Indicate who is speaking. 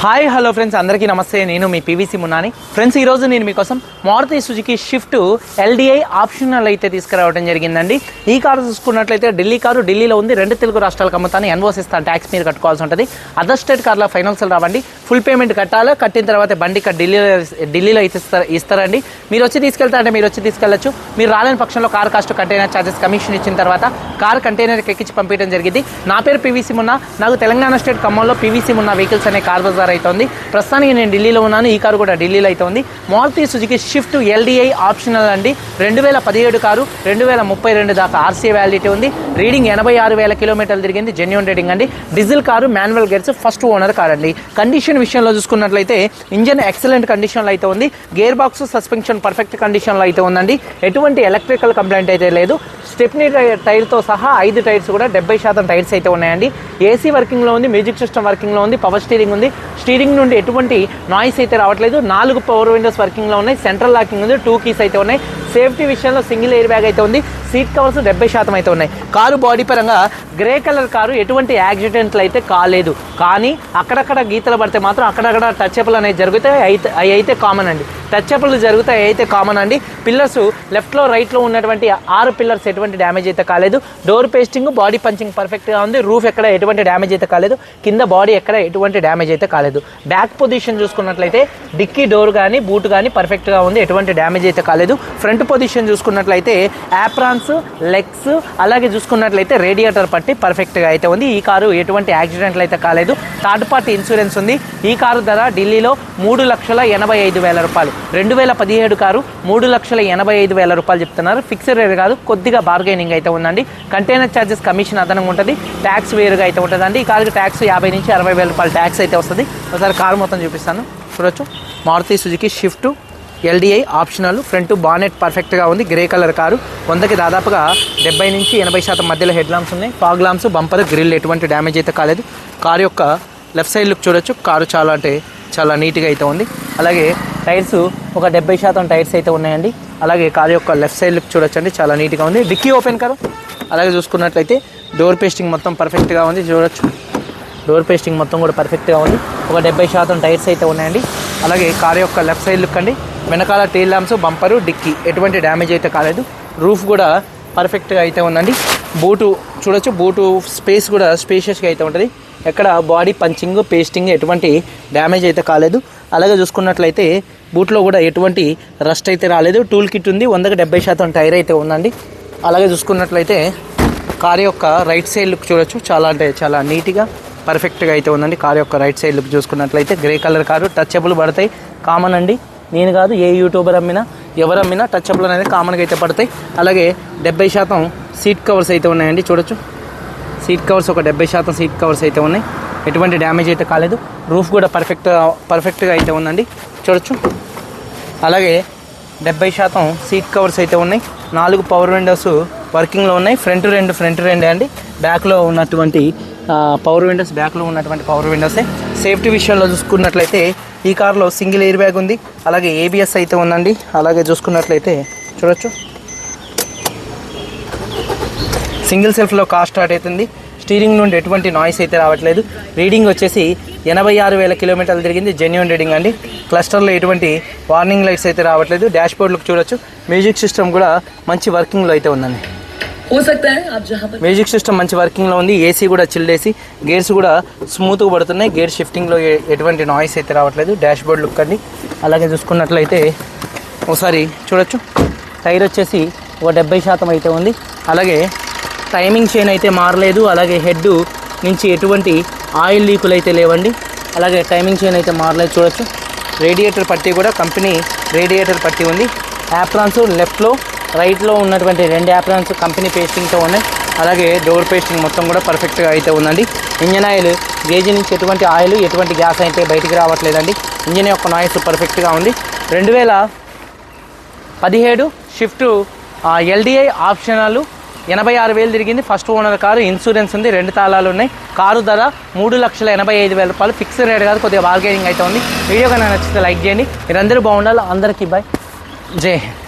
Speaker 1: Hi hello friends అందరికీ నమస్తే. నేను మీ పీవీసీ మున్నాని. ఫ్రెండ్స్ ఈరోజు నేను మీకోసం Maruti Suzuki Swift LDI optional అయితే తీసుకురావడం జరిగిందండి. ఈ కారు చూసుకున్నట్లయితే ఢిల్లీ కారు ఢిల్లీలో ఉంది. రెండు తెలుగు రాష్ట్రాలకు అమ్ముతాను ఎన్వోస్ ఇస్తాను ట్యాక్స్ మీరు కట్టుకోవాల్సి ఉంటుంది. అదర్ స్టేట్ కార్ల ఫైనాన్షియల్ రావండి. ఫుల్ పేమెంట్ కట్టాలి? కట్టిన తర్వాత బండి ఇక్కడ ఢిల్లీలో ఢిల్లీలో అయితే ఇస్తారు? ఇస్తారండి. మీరు వచ్చి తీసుకెళ్తారంటే మీరు వచ్చి తీసుకెళ్ళచ్చు. మీరు రాలేని పక్షంలో car cost container charges commission ఇచ్చిన తర్వాత కార్ కంటైనర్కి ఎక్కించి పంపించడం జరిగింది. నా పేరు పీవీసీ మున్నా. నాకు తెలంగాణ స్టేట్ ఖమ్మంలో పీవీసీ మున్నా వెహికల్స్ అనే కార్ బజార్ అవుతుంది ప్రస్తుతానికి నేను ఢిల్లీలో ఉన్నాను ఈ కారు కూడా ఢిల్లీలో అయితే ఉంది. Maruti Suzuki Swift LDI optional అండి. రెండు వేల పదిహేడు కారు రెండు వేల ముప్పై రెండు దాకా ఆర్సీ వ్యాలిడిటీ ఉంది. రీడింగ్ ఎనభై ఆరు వేల కిలోమీటర్లు తిరిగింది జెన్యున్ రేటింగ్ అండి. Diesel car manual gears first owner car అండి. కండిషన్ విషయంలో చూసుకున్నట్లయితే ఇంజన్ ఎక్సలెంట్ కండిషన్లో అయితే ఉంది. గేర్ బాక్స్ సస్పెన్షన్ పర్ఫెక్ట్ కండిషన్లో అయితే ఉందండి. ఎటువంటి ఎలక్ట్రికల్ కంప్లైంట్ అయితే లేదు. స్టెప్నీ టైర్తో సహా ఐదు టైర్స్ కూడా డెబ్బై శాతం టైర్స్ అయితే ఉన్నాయండి. ఏసీ వర్కింగ్లో ఉంది మ్యూజిక్ సిస్టమ్ వర్కింగ్లో ఉంది పవర్ స్టీరింగ్ ఉంది. స్టీరింగ్ నుండి ఎటువంటి నాయిస్ అయితే రావట్లేదు. నాలుగు పవర్ విండోస్ వర్కింగ్లో ఉన్నాయి. సెంట్రల్ లాకింగ్ ఉంది. టూ కీస్ అయితే ఉన్నాయి. సేఫ్టీ విషయంలో సింగిల్ ఎయిర్ బ్యాగ్ అయితే ఉంది. సీట్ కవర్స్ డెబ్బై శాతం అయితే ఉన్నాయి. కారు బాడీ పరంగా గ్రే కలర్ కారు ఎటువంటి యాక్సిడెంట్లు అయితే కాలేదు. కానీ అక్కడక్కడ గీతలు పడితే మాత్రం అక్కడక్కడ టచ్ అప్లు అనేవి జరుగుతాయి. అయితే అవి అయితే కామన్ అండి. టచ్ అప్లు జరుగుతాయి. అయితే కామన్ అండి. పిల్లర్స్ లెఫ్ట్లో రైట్లో ఉన్నటువంటి ఆరు పిల్లర్స్ ఎటువంటి డ్యామేజ్ అయితే కాలేదు. డోర్ పేస్టింగ్ బాడీ పంచింగ్ పర్ఫెక్ట్గా ఉంది. రూఫ్ ఎక్కడ ఎటువంటి డ్యామేజ్ అయితే కాలేదు. కింద బాడీ ఎక్కడ ఎటువంటి డ్యామేజ్ అయితే కాలేదు. బ్యాక్ పొజిషన్ చూసుకున్నట్లయితే డిక్కీ డోర్ కానీ బూట్ కానీ పర్ఫెక్ట్గా ఉంది. ఎటువంటి డ్యామేజ్ అయితే కాలేదు. ఫ్రంట్ పొజిషన్ చూసుకున్నట్లయితే యాప్రాన్స్ లెగ్స్ అలాగే చూసుకున్నట్లయితే రేడియేటర్ పట్టి పర్ఫెక్ట్గా అయితే ఉంది. ఈ కారు ఎటువంటి యాక్సిడెంట్లు అయితే కాలేదు. థర్డ్ పార్టీ ఇన్సూరెన్స్ ఉంది. ఈ కారు ధర ఢిల్లీలో మూడు లక్షల ఎనభై ఐదు వేల రూపాయలు. రెండు వేల పదిహేడు కారు మూడు లక్షల ఎనభై ఐదు వేల రూపాయలు చెప్తున్నారు. ఫిక్స్డ్ రేట్ కాదు కొద్దిగా బార్గెనింగ్ అయితే ఉందండి. కంటైనర్ ఛార్జెస్ కమిషన్ అదనంగా ఉంటుంది. ట్యాక్స్ వేరుగా అయితే ఉంటుందండి. ఈ కారుకి ట్యాక్స్ యాభై నుంచి అరవై వేల రూపాయలు ట్యాక్స్ అయితే వస్తుంది. ఒకసారి కారు మొత్తం చూపిస్తాను. చూడొచ్చు. Maruti Suzuki Swift LDI optional. Front bonnet పర్ఫెక్ట్గా ఉంది. Grey colour car. వందకి దాదాపుగా డెబ్బై నుంచి ఎనభై శాతం మధ్యలో హెడ్ లాంప్స్ ఉన్నాయి. ఫాగ్ లాంప్స్ బంపర్ గ్రిల్ ఎటువంటి డ్యామేజ్ అయితే కాలేదు. కారు యొక్క లెఫ్ట్ సైడ్ లుక్ చూడొచ్చు. కారు చాలా అంటే చాలా నీట్గా అయితే ఉంది. అలాగే టైర్స్ ఒక డెబ్బై శాతం టైర్స్ అయితే ఉన్నాయండి. అలాగే కారు యొక్క లెఫ్ట్ సైడ్ లుక్ చూడొచ్చండి చాలా నీట్గా ఉంది. Dickey open car. అలాగే చూసుకున్నట్లయితే డోర్ పేస్టింగ్ మొత్తం పర్ఫెక్ట్గా ఉంది. చూడొచ్చు. డోర్ పేస్టింగ్ మొత్తం కూడా పర్ఫెక్ట్గా ఉంది. ఒక డెబ్బై శాతం టైర్స్ అయితే ఉన్నాయండి. అలాగే కార్ యొక్క లెఫ్ట్ సైడ్ లుక్ అండి. వెనకాల టైల్ ల్యాంప్స్ బంపరు డిక్కీ. ఎటువంటి డ్యామేజ్ అయితే కాలేదు. రూఫ్ కూడా పర్ఫెక్ట్గా అయితే ఉందండి. బూటు చూడొచ్చు. బూటు స్పేస్ కూడా స్పేషియస్గా అయితే ఉంటుంది. ఎక్కడ బాడీ పంచింగ్ పేస్టింగ్ ఎటువంటి డ్యామేజ్ అయితే కాలేదు. అలాగే చూసుకున్నట్లయితే బూట్లో కూడా ఎటువంటి రస్ట్ అయితే రాలేదు. టూల్ కిట్ ఉంది. వందకి డెబ్బై శాతం టైర్ అయితే ఉందండి. అలాగే చూసుకున్నట్లయితే కార్ యొక్క రైట్ సైడ్ లుక్ చూడొచ్చు. చాలా అంటే చాలా నీట్గా పర్ఫెక్ట్గా అయితే ఉందండి. కార్ యొక్క రైట్ సైడ్ లుక్ చూసుకున్నట్లయితే గ్రే కలర్ కారు టచ్బుల్ పడతాయి. కామన్ అండి. నేను కాదు ఏ యూట్యూబర్ అమ్మినా ఎవరు అమ్మినా టచబుల్ అనేది కామన్గా అయితే పడతాయి. అలాగే డెబ్బై శాతం సీట్ కవర్స్ అయితే ఉన్నాయండి. చూడొచ్చు. సీట్ కవర్స్ ఒక డెబ్బై శాతం సీట్ కవర్స్ అయితే ఉన్నాయి. ఎటువంటి డ్యామేజ్ అయితే కాలేదు. రూఫ్ కూడా పర్ఫెక్ట్ పర్ఫెక్ట్గా అయితే ఉందండి. చూడొచ్చు. అలాగే డెబ్బై శాతం సీట్ కవర్స్ అయితే ఉన్నాయి. నాలుగు పవర్ విండోస్ వర్కింగ్లో ఉన్నాయి. ఫ్రంట్ రెండు ఫ్రంట్ రెండే అండి. బ్యాక్లో ఉన్నటువంటి పవర్ విండోస్ బ్యాక్లో ఉన్నటువంటి పవర్ విండోసే సేఫ్టీ విషయంలో చూసుకున్నట్లయితే ఈ కార్లో సింగిల్ ఎయిర్ బ్యాగ్ ఉంది. అలాగే ఏబిఎస్ అయితే ఉందండి. అలాగే చూసుకున్నట్లయితే చూడొచ్చు. సింగిల్ సెల్ఫ్లో కార్ స్టార్ట్ అవుతుంది. స్టీరింగ్ నుండి ఎటువంటి నాయిస్ అయితే రావట్లేదు. రీడింగ్ వచ్చేసి ఎనభై ఆరు వేల కిలోమీటర్లు తిరిగింది. జెన్యున్ రీడింగ్ అండి. క్లస్టర్లో ఎటువంటి వార్నింగ్ లైట్స్ అయితే రావట్లేదు. డాష్ బోర్డ్లకు చూడొచ్చు. మ్యూజిక్ సిస్టమ్ కూడా మంచి వర్కింగ్లో అయితే ఉందండి.
Speaker 2: हो सकता है आप जहाँ पर
Speaker 1: మ్యూజిక్ సిస్టమ్ మంచి వర్కింగ్లో ఉంది ఏసీ కూడా చిల్డ్ ఏసీ గేర్స్ కూడా స్మూత్గా పడుతున్నాయి గేర్ షిఫ్టింగ్లో ఎ- ఎటువంటి నాయిస్ అయితే రావట్లేదు డాష్ బోర్డ్ లుక్ అండి అలాగే చూసుకున్నట్లయితే ఒకసారి చూడొచ్చు టైర్ వచ్చేసి ఒక డెబ్బై శాతం అయితే ఉంది అలాగే టైమింగ్ చైన్ అయితే మారలేదు అలాగే హెడ్ నుంచి ఎటువంటి ఆయిల్ లీకులు అయితే లేవండి అలాగే టైమింగ్ చైన్ అయితే మారలేదు చూడొచ్చు రేడియేటర్ పట్టీ కూడా కంపెనీ రేడియేటర్ పట్టీ ఉంది యాప్రాన్స్ లెఫ్ట్లో రైట్లో ఉన్నటువంటి రెండు యాప్రాన్స్ కంపెనీ పేస్టింగ్తో ఉన్నాయి. అలాగే డోర్ పేస్టింగ్ మొత్తం కూడా పర్ఫెక్ట్గా అయితే ఉందండి. ఇంజన్ ఆయిల్ గేజీ నుంచి ఎటువంటి ఆయిల్ ఎటువంటి గ్యాస్ అయితే బయటికి రావట్లేదండి. ఇంజన్ యొక్క నాయిస్ పర్ఫెక్ట్గా ఉంది. రెండు వేల పదిహేడు షిఫ్ట్ ఎల్డిఐ ఆప్షనల్ ఎనభై ఆరు వేలు తిరిగింది. ఫస్ట్ ఓనర్ కారు ఇన్సూరెన్స్ ఉంది రెండు తాళాలు ఉన్నాయి. కారు ధర మూడు లక్షల ఎనభై ఐదు వేల రూపాయలు. ఫిక్స్డ్ రేట్ కాదు కొద్దిగా బార్గెనింగ్ అయితే ఉంది. వీడియో కన్నా నచ్చితే లైక్ చేయండి. మీరందరూ బాగుండాలి. అందరికీ బాయ్ జై హింద్.